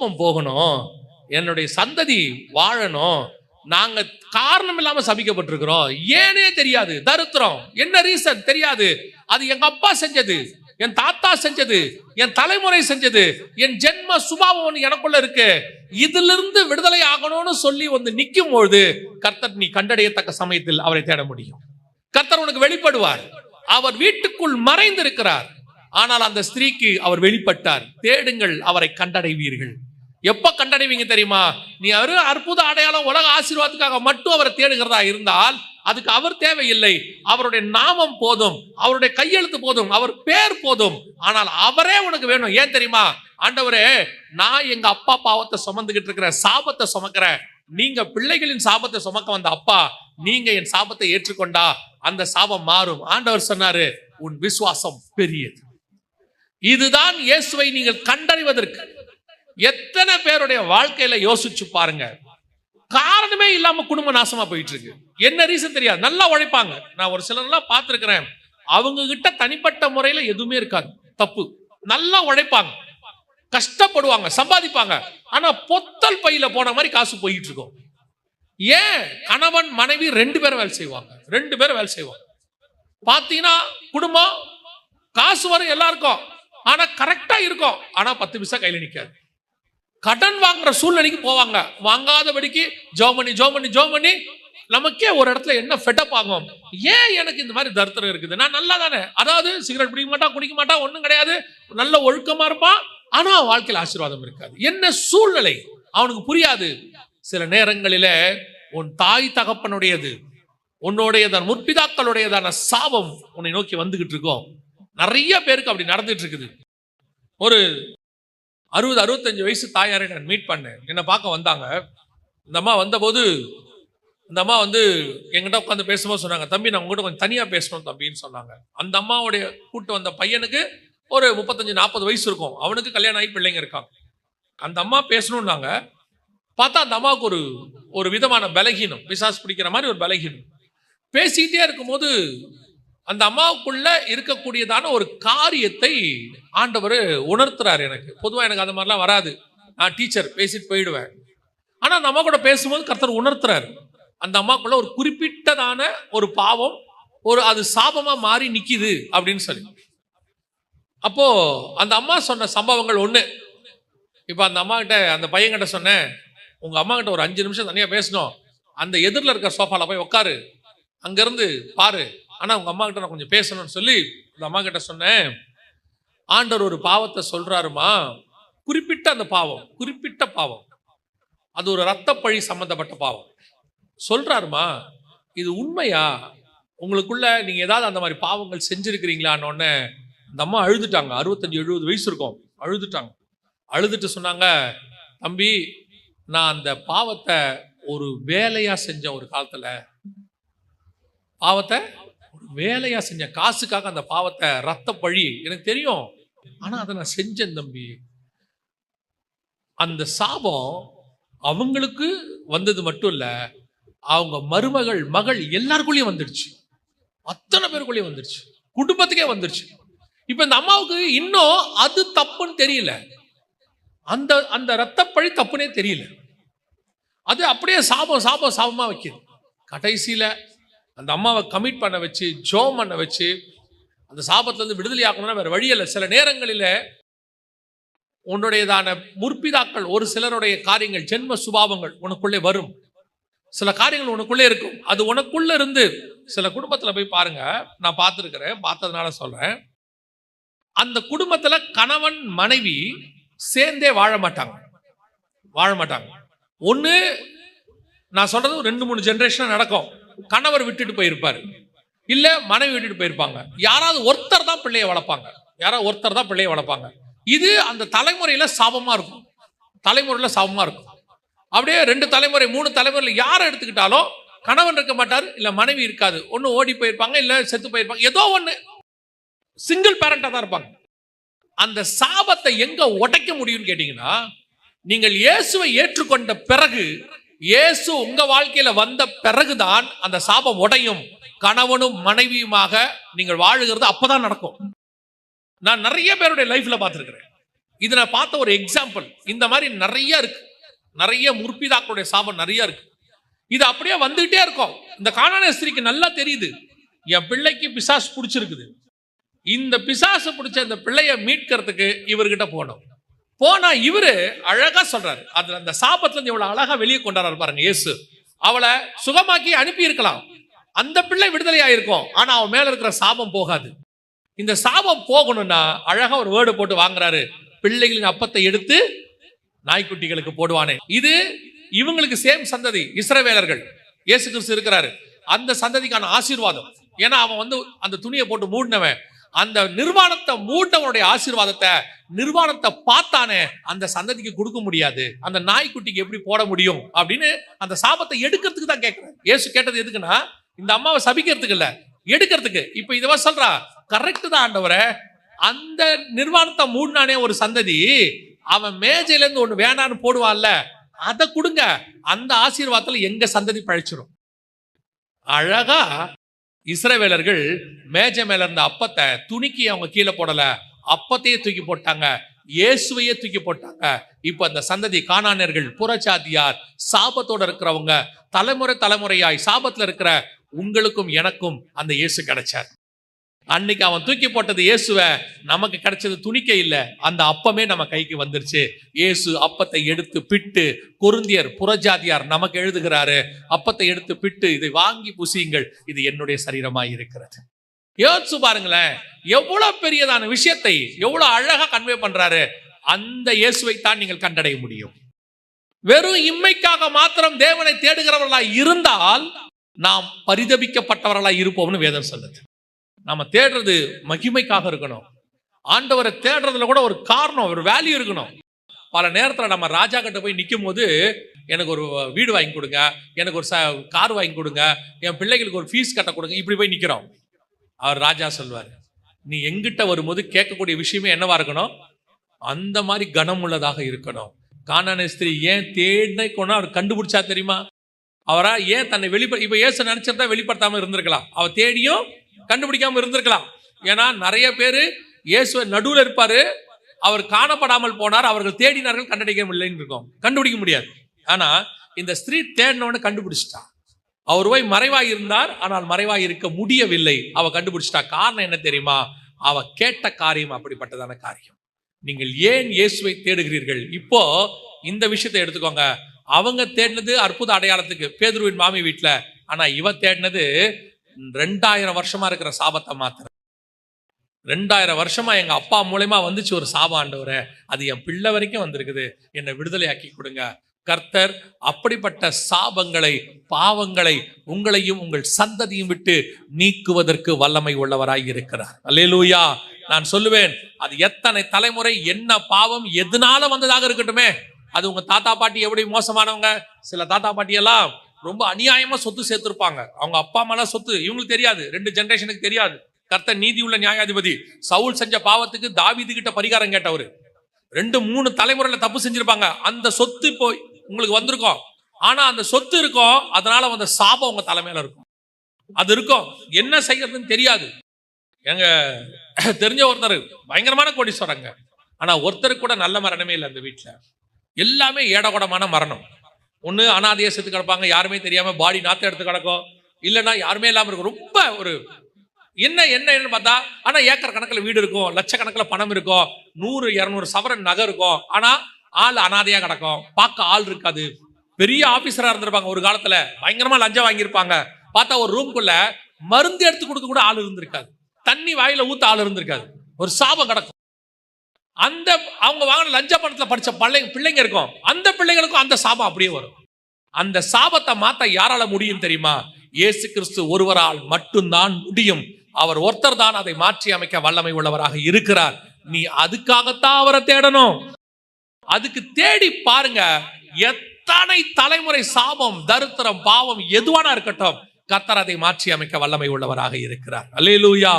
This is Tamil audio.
கோபம் போகணும் என்னுடைய சந்ததி வாழணும் நாங்க காரணம் இல்லாம சபிக்கப்பட்டிருக்கிறோம். ஏனே தெரியாது தருத்திரம். என்ன ரீசன் தெரியாது. அது எங்க அப்பா செஞ்சது என் தாத்தா செஞ்சது என் தலைமுறை செஞ்சது என் ஜென்ம சுபாவம் எனக்குள்ள இருக்கு. இதிலிருந்து விடுதலை ஆகணும்னு சொல்லி வந்து நிற்கும் பொழுது கர்த்தர் நீ கண்டடையத்தக்க சமயத்தில் அவரை தேட முடியும். கர்த்தர் உனக்கு வெளிப்படுவார். அவர் வீட்டுக்குள் மறைந்திருக்கிறார். ஆனால் அந்த ஸ்திரீக்கு அவர் வெளிப்பட்டார். தேடுங்கள் அவரை கண்டடைவீர்கள். எப்ப கண்டடைவீங்க தெரியுமா? நீ அவரு அற்புத அடையாளம் உலக ஆசீர்வாதத்துக்காக மட்டும் அவரை தேடுகிறதா இருந்தால் அதுக்கு அவர் தேவையில்லை. அவருடைய நாமம் போதும் அவருடைய கையெழுத்து போதும் அவர் பேர் போதும். ஆனால் அவரே உனக்கு வேணும். ஏன் தெரியுமா? ஆண்டவரே நான் எங்க அப்பா பாவத்தை சுமந்துகிட்டு இருக்கிற சாபத்தை சுமக்கிறேன் நீங்க பிள்ளைகளின் சாபத்தை சுமக்க வந்த அப்பா நீங்க என் சாபத்தை ஏற்றுக்கொண்டா அந்த சாபம் மாறும். ஆண்டவர் சொன்னாரு உன் விசுவாசம் பெரியது. இதுதான் இயேசுவை நீங்கள் கண்டறிவதற்கு எத்தனை பேருடைய வாழ்க்கையில யோசிச்சு பாருங்க. காரணமே இல்லாம குடும்ப நாசமா போயிட்டு இருக்கு என்ன ரீசன் தெரியாது. நல்லா உழைப்பாங்க. நான் ஒரு சிலர்லாம் பார்த்துருக்கிறேன். அவங்க கிட்ட தனிப்பட்ட முறையில எதுவுமே இருக்காது. தப்பு. நல்லா உழைப்பாங்க. கஷ்டப்படுவாங்க. சம்பாதிப்பாங்க. ஆனா பொத்தல் பையில போன மாதிரி காசு போயிட்டு இருக்கும் ஏன்? கணவன் மனைவி ரெண்டு பேரும் வேலை செய்வாங்க. ரெண்டு பேரும் வேலை செய்வாங்க. பார்த்தீங்கன்னா குடும்பம் காசு வரும் எல்லாருக்கும். ஆனா கரெக்டா இருக்கும். ஆனா பத்து பைசா கையில நிக்காது. கடன் வாங்குற சூழ்நிலைக்கு போவாங்க. வாங்காதபடிக்கு ஜோமனி ஜோமனி ஜோமனி. நமக்கே ஒரு இடத்துல என்ன ஃபெட்டப் ஆகும்? ஏன் எனக்கு இந்த மாதிரி தரித்திரம் இருக்குது? நான் நல்லா தானே? அதாவது சிகரெட் பிடிக்க மாட்டான் குடிக்க மாட்டான் ஒன்றும் கிடையாது. நல்ல ஒழுக்கமா இருப்பான். ஆனா வாழ்க்கையில் ஆசீர்வாதம் இருக்காது. என்ன சூழ்நிலை? அவனுக்கு புரியாது. சில நேரங்களில உன் தாய் தகப்பனுடையது உன்னுடையதான முற்பிதாக்களுடையதான சாபம் உன்னை நோக்கி வந்துகிட்டு இருக்கோம். நிறைய பேருக்கு அப்படி நடந்துட்டு இருக்குது. ஒரு அறுபது அறுபத்தஞ்சு வயசு தாயாரை நான் மீட் பண்ணேன். என்னை பார்க்க வந்தாங்க. இந்த அம்மா வந்தபோது இந்த அம்மா வந்து எங்கிட்ட உட்காந்து பேசும்போது சொன்னாங்க தம்பி நான் உங்ககிட்ட கொஞ்சம் தனியாக பேசணும் தம்பின்னு சொன்னாங்க. அந்த அம்மாவுடைய கூட்டு வந்த பையனுக்கு ஒரு முப்பத்தஞ்சு நாற்பது வயசு இருக்கும். அவனுக்கு கல்யாணம் ஆகி பிள்ளைங்க இருக்காங்க. அந்த அம்மா பேசணும்னாங்க. பார்த்தா அந்த அம்மாவுக்கு ஒரு ஒரு விதமான பலகீனம். பிசாஸ் பிடிக்கிற மாதிரி ஒரு பலகீனம். பேசிக்கிட்டே இருக்கும்போது அந்த அம்மாவுக்குள்ள இருக்கக்கூடியதான ஒரு காரியத்தை ஆண்டவர் உணர்த்துறாரு எனக்கு. பொதுவாக எனக்கு அந்த மாதிரிலாம் வராது. நான் டீச்சர் பேசிட்டு போயிடுவேன். ஆனால் அந்த அம்மா கூட பேசும்போது கர்த்தர் உணர்த்துறாரு. அந்த அம்மாக்குள்ள ஒரு குறிப்பிட்டதான ஒரு பாவம் ஒரு அது சாபமா மாறி நிக்குது அப்படின்னு சொல்லி. அப்போ அந்த அம்மா சொன்ன சம்பவங்கள் ஒன்று இப்போ அந்த அம்மா கிட்ட அந்த பையன்கிட்ட சொன்னேன் உங்க அம்மா கிட்ட ஒரு அஞ்சு நிமிஷம் தனியாக பேசணும். அந்த எதிரில் இருக்க சோஃபால போய் உட்காரு அங்கிருந்து பாரு. ஆனால் உங்கள் அம்மா கிட்ட நான் கொஞ்சம் பேசணும்னு சொல்லி அந்த அம்மா கிட்ட சொன்னேன். ஆண்டவர் ஒரு பாவத்தை சொல்கிறாருமா குறிப்பிட்ட அந்த பாவம் குறிப்பிட்ட பாவம். அது ஒரு ரத்தப்பழி சம்மந்தப்பட்ட பாவம். சொல்கிறாருமா இது உண்மையா? உங்களுக்குள்ள நீங்கள் ஏதாவது அந்த மாதிரி பாவங்கள் செஞ்சுருக்கிறீங்களான்னொடனே அந்த அம்மா அழுதுட்டாங்க. அறுபத்தஞ்சு எழுபது வயசு இருக்கும். அழுதுட்டாங்க. அழுதுட்டு சொன்னாங்க தம்பி நான் அந்த பாவத்தை ஒரு வேலையாக செஞ்சேன் ஒரு காலத்தில். பாவத்தை வேலையாக வேலையா செஞ்சேன் காசுக்காக அந்த பாவத்தை ரத்த பழி எனக்கு தெரியும். ஆனா அதை நான் செஞ்சேன் தம்பி. அந்த சாபம் அவங்களுக்கு வந்தது மட்டும் இல்ல அவங்க மருமகள் மகள் எல்லாருக்குள்ளேயும் வந்துடுச்சு. அத்தனை பேருக்குள்ளேயும் வந்துடுச்சு. குடும்பத்துக்கே வந்துடுச்சு. இப்ப இந்த அம்மாவுக்கு இன்னும் அது தப்புன்னு தெரியல. அந்த அந்த ரத்தப்பழி தப்புனே தெரியல. அது அப்படியே சாபம் சாபம் சாபமா வைக்கிது. கடைசியில அந்த அம்மாவை கமிட் பண்ண வச்சு ஜோம் பண்ண வச்சு அந்த சாபத்துலேருந்து விடுதலை ஆகணும்னா வேறு வழி இல்லை. சில நேரங்களில் உன்னுடையதான முற்பிதாக்கள் ஒரு சிலருடைய காரியங்கள் ஜென்ம சுபாவங்கள் உனக்குள்ளே வரும். சில காரியங்கள் உனக்குள்ளே இருக்கும். அது உனக்குள்ளே இருந்து சில குடும்பத்தில் போய் பாருங்க நான் பார்த்துருக்கிறேன் பார்த்ததுனால சொல்கிறேன் அந்த குடும்பத்தில் கணவன் மனைவி சேர்ந்தே வாழ மாட்டாங்க. வாழ மாட்டாங்க. ஒன்று நான் சொல்கிறது ரெண்டு மூணு ஜென்ரேஷனாக நடக்கும். கணவர் விட்டுட்டு போயிருப்பார். இல்ல மனைவி விட்டுட்டு போயிருப்பாங்க. யாராவது ஒருத்தர் தான் பிள்ளைய வளர்ப்பாங்க. யாராவது ஒருத்தர் தான் பிள்ளைய வளர்ப்பாங்க. இது அந்த தலைமுறையில சாபமா இருக்கும். தலைமுறையில சாபமா இருக்கும். அப்படியே ரெண்டு தலைமுறை மூணு தலைமுறையில் யாரை எடுத்துக்கிட்டாலும் கணவன் இருக்க மாட்டார் இல்ல மனைவி இருக்காது. ஒன்று ஓடி போயிருப்பாங்க இல்ல செத்து போயிருப்பாங்க. ஏதோ ஒண்ணு. சிங்கிள் பேரண்டா தான் இருப்பாங்க. அந்த சாபத்தை எங்க உடைக்க முடியும்னு கேட்டீங்கன்னா நீங்கள் இயேசுவை ஏற்றுக்கொண்ட பிறகு இயேசு உங்க வாழ்க்கையில வந்த பிறகுதான் அந்த சாபம் உடையும். கணவனும் மனைவியுமாக நீங்கள் வாழுகிறது அப்பதான் நடக்கும். நான் நிறைய பேருடைய லைஃப்ல பார்த்துருக்கிறேன். இது நான் பார்த்த ஒரு எக்ஸாம்பிள் இந்த மாதிரி நிறைய இருக்கு. நிறைய முற்பிதாக்களுடைய சாபம் நிறைய இருக்கு. இது அப்படியே வந்துகிட்டே இருக்கும். இந்த காணான ஸ்திரிக்கு நல்லா தெரியுது. என் பிள்ளைக்கு பிசாசு பிடிச்சிருக்குது. இந்த பிசாசு பிடிச்ச இந்த பிள்ளைய மீட்கிறதுக்கு இவர்கிட்ட போனோம். போனா இவரு அழகா சொல்றாரு. அதுல அந்த சாபத்துல இருந்து இவ்வளவு அழகா வெளியே கொண்டாடுறாரு பாருங்க இயேசு. அவளை சுகமாக்கி அனுப்பி இருக்கலாம் அந்த பிள்ளை விடுதலை ஆயிருக்கும் ஆனா அவன் மேல இருக்கிற சாபம் போகாது. இந்த சாபம் போகணும்னா அழகா ஒரு வேர்டு போட்டு வாங்குறாரு. பிள்ளைகளின் அப்பத்தை எடுத்து நாய்க்குட்டிகளுக்கு போடுவானே. இது இவங்களுக்கு சேம் சந்ததி இஸ்ரவேலர்கள். இயேசு கிறிஸ்து இருக்கிறாரு. அந்த சந்ததிக்கான ஆசீர்வாதம். ஏன்னா அவன் வந்து அந்த துணியை போட்டு மூடினவன். அந்த நிர்வாணத்தை மூட்டவனுடைய ஆசீர்வாதத்தை நிர்வாணத்தை பார்த்தானே அந்த சந்ததிக்கு கொடுக்க முடியாது. அந்த நாய்க்குட்டிக்கு எப்படி போட முடியும் அப்படின்னு அந்த சாபத்தை எடுக்கிறதுக்கு தான் கேட்குறேன் ஏசு கேட்டது எதுக்குன்னா இந்த அம்மாவை சபிக்கிறதுக்கு இல்லை எடுக்கிறதுக்கு. இப்போ இதுவா சொல்றா கரெக்டு தான் ஆண்டவரை. அந்த நிர்வாணத்தை மூடினானே ஒரு சந்ததி அவன் மேஜையில இருந்து வேணான்னு போடுவான்ல அதை கொடுங்க. அந்த ஆசீர்வாதத்தில் எங்க சந்ததி பழிச்சிடும் அழகா இஸ்ரவேலர்கள் மேஜை மேல இருந்த அப்பத்தை துணிக்கி அவங்க கீழே போடல. அப்பத்தையே தூக்கி போட்டாங்க. இயேசுவையே தூக்கி போட்டாங்க. இப்ப அந்த சந்ததி காணானியர்கள் புறச்சாதியார் சாபத்தோட இருக்கிறவங்க தலைமுறை தலைமுறையாய் சாபத்துல இருக்கிற உங்களுக்கும் எனக்கும் அந்த இயேசு கிடைச்சார். அன்னைக்கு அவன் தூக்கி போட்டது இயேசுவ நமக்கு கிடைச்சது துணிக்க இல்லை. அந்த அப்பமே நம்ம கைக்கு வந்துருச்சு. இயேசு அப்பத்தை எடுத்து பிட்டு குருந்தியர் புறஜாதியார் நமக்கு எழுதுகிறாரு. அப்பத்தை எடுத்து பிட்டு இதை வாங்கி புசியுங்கள். இது என்னுடைய சரீரமாய் இருக்கிறது. யோசிச்சு பாருங்களேன். எவ்வளவு பெரியதான விஷயத்தை எவ்வளவு அழகா கன்வே பண்றாரு. அந்த இயேசுவை தான் நீங்கள் கண்டடைய முடியும். வெறும் இம்மைக்காக மாத்திரம் தேவனை தேடுகிறவர்களா இருந்தால் நாம் பரிதபிக்கப்பட்டவர்களா இருப்போம்னு வேதம் சொல்லுது. நம்ம தேடுறது மகிமைக்காக இருக்கணும். ஆண்டவரை தேடுறதுல கூட ஒரு காரணம் ஒரு வேல்யூ இருக்கணும். பல நேரத்தில் நம்ம ராஜா கிட்ட போய் நிற்கும் போது எனக்கு ஒரு வீடு வாங்கி கொடுங்க எனக்கு ஒரு ச கார் வாங்கி கொடுங்க என் பிள்ளைகளுக்கு ஒரு ஃபீஸ் கட்ட கொடுங்க இப்படி போய் நிற்கிறோம் அவர் ராஜா சொல்வார் நீ எங்கிட்ட வரும்போது கேட்கக்கூடிய விஷயமே என்னவா இருக்கணும்? அந்த மாதிரி கனம் உள்ளதாக இருக்கணும். காணான ஸ்திரீ ஏன் தேடினை கொண்டு அவர் கண்டுபிடிச்சா தெரியுமா? அவரா ஏன் தன்னை வெளிப்ப இப்போ ஏசு நினைச்சிருந்தா வெளிப்படுத்தாமல் இருந்திருக்கலாம். அவ தேடியும் கண்டுபிடிக்காம இருந்திருக்கலாம். ஏன்னா நிறைய பேர் இயேசுவை நடுவில் இருப்பாரு. அவர் காணப்படாமல் போனார். அவர்கள் தேடினார்கள் கண்டடிக்க முடியலன்னு இருக்கும். கண்டுபிடிக்க முடியாது. ஆனா இந்த ஸ்திரீ தேடினவன கண்டுபிடிச்சிட்டா. அவர் போய் மறைவாய் இருந்தார். ஆனால் மறைவாய் இருக்க முடியவில்லை. அவ கண்டுபிடிச்சிட்டா. காரணம் என்ன தெரியுமா? அவ கேட்ட காரியம் அப்படிப்பட்டதான காரியம். நீங்கள் ஏன் இயேசுவை தேடுகிறீர்கள்? இப்போ இந்த விஷயத்தை எடுத்துக்கோங்க. அவங்க தேடினது அற்புத அடையாளத்துக்கு பேதுருவின் மாமி வீட்டில் ஆனா இவ தேடினது ரெண்டாயிரம் வருஷமா இருக்கிற சாபத்தை மாத்துறேன். ரெண்டாயிரம் வருஷமா எங்க அப்பா மூலயமா வந்துச்சு ஒரு சாபம் ஆண்டவரே. அது என் பிள்ளை வரைக்கும் வந்திருக்குது. என்னை விடுதலையாக்கி கொடுங்க. கர்த்தர் அப்படிப்பட்ட சாபங்களை பாவங்களை உங்களையும் உங்கள் சந்ததியும் விட்டு நீக்குவதற்கு வல்லமை உள்ளவராய் இருக்கிறார். அல்லேலூயா. நான் சொல்லுவேன் அது எத்தனை தலைமுறை என்ன பாவம் எதனால வந்ததாக இருக்கட்டுமே. அது உங்க தாத்தா பாட்டி எப்படி மோசமானவங்க? சில தாத்தா பாட்டி எல்லாம் ரொம்ப அநியாயமா சொத்து சேர்த்திருப்பாங்க. அவங்க அப்பா அம்மாலாம் சொத்து இவங்களுக்கு தெரியாது. ரெண்டு ஜென்ரேஷனுக்கு தெரியாது. கர்த்த நீதி உள்ள நியாயாதிபதி. சவுல் செஞ்ச பாவத்துக்கு தாவிது கிட்ட பரிகாரம் கேட்டவர். ரெண்டு மூணு தலைமுறையில தப்பு செஞ்சிருப்பாங்க. அந்த சொத்து இப்போ உங்களுக்கு வந்திருக்கும். ஆனா அந்த சொத்து இருக்கும். அதனால வந்த சாபம் உங்க தலைமையில இருக்கும். அது இருக்கும். என்ன செய்யறதுன்னு தெரியாது. எங்க தெரிஞ்ச ஒருத்தர் பயங்கரமான கோடீஸ்வரங்க. ஆனா ஒருத்தருக்கு கூட நல்ல மரணமே இல்லை அந்த வீட்டுல எல்லாமே ஏடகுடமான மரணம். ஒன்று அனாதைய செத்து கிடப்பாங்க யாருமே தெரியாமல் பாடி நாத்த எடுத்து கிடக்கும். இல்லைன்னா யாருமே இல்லாமல் இருக்கும். ரொம்ப ஒரு என்ன என்ன என்னன்னு பார்த்தா ஆனால் ஏக்கர் கணக்கில் வீடு இருக்கும் லட்சக்கணக்கில் பணம் இருக்கும் நூறு இரநூறு சவரன் நகை இருக்கும். ஆனால் ஆள் அனாதையாக கிடக்கும். பார்க்க ஆள் இருக்காது. பெரிய ஆஃபீஸராக இருந்திருப்பாங்க ஒரு காலத்தில். பயங்கரமாக லஞ்சம் வாங்கியிருப்பாங்க. பார்த்தா ஒரு ரூம்குள்ள மருந்து எடுத்து கொடுக்க கூட ஆள் இருந்திருக்காது. தண்ணி வாயில ஊத்த ஆள் இருந்திருக்காது. ஒரு சாபம் கிடக்கும். அந்த அவங்க வாங்கின லஞ்ச பணத்தில் படிச்ச பிள்ளைங்க பிள்ளைங்க இருக்கும். அந்த பிள்ளைங்களுக்கும் அந்த சாபம் அப்படியே வரும். அந்த சாபத்தை மாத்த யாரால முடியும் தெரியுமா? இயேசு கிறிஸ்து ஒருவரால் மட்டும்தான் முடியும். அவர் ஒருத்தர் தான் அதை மாற்றி அமைக்க வல்லமை உள்ளவராக இருக்கிறார். நீ அதுக்காகத்தான் அவரை தேடணும். அதுக்கு தேடி பாருங்க எத்தனை தலைமுறை சாபம் தரித்திரம் பாவம் எதுவானா இருக்கட்டும் கத்தர் அதை மாற்றி அமைக்க வல்லமை உள்ளவராக இருக்கிறார். அல்லேலூயா.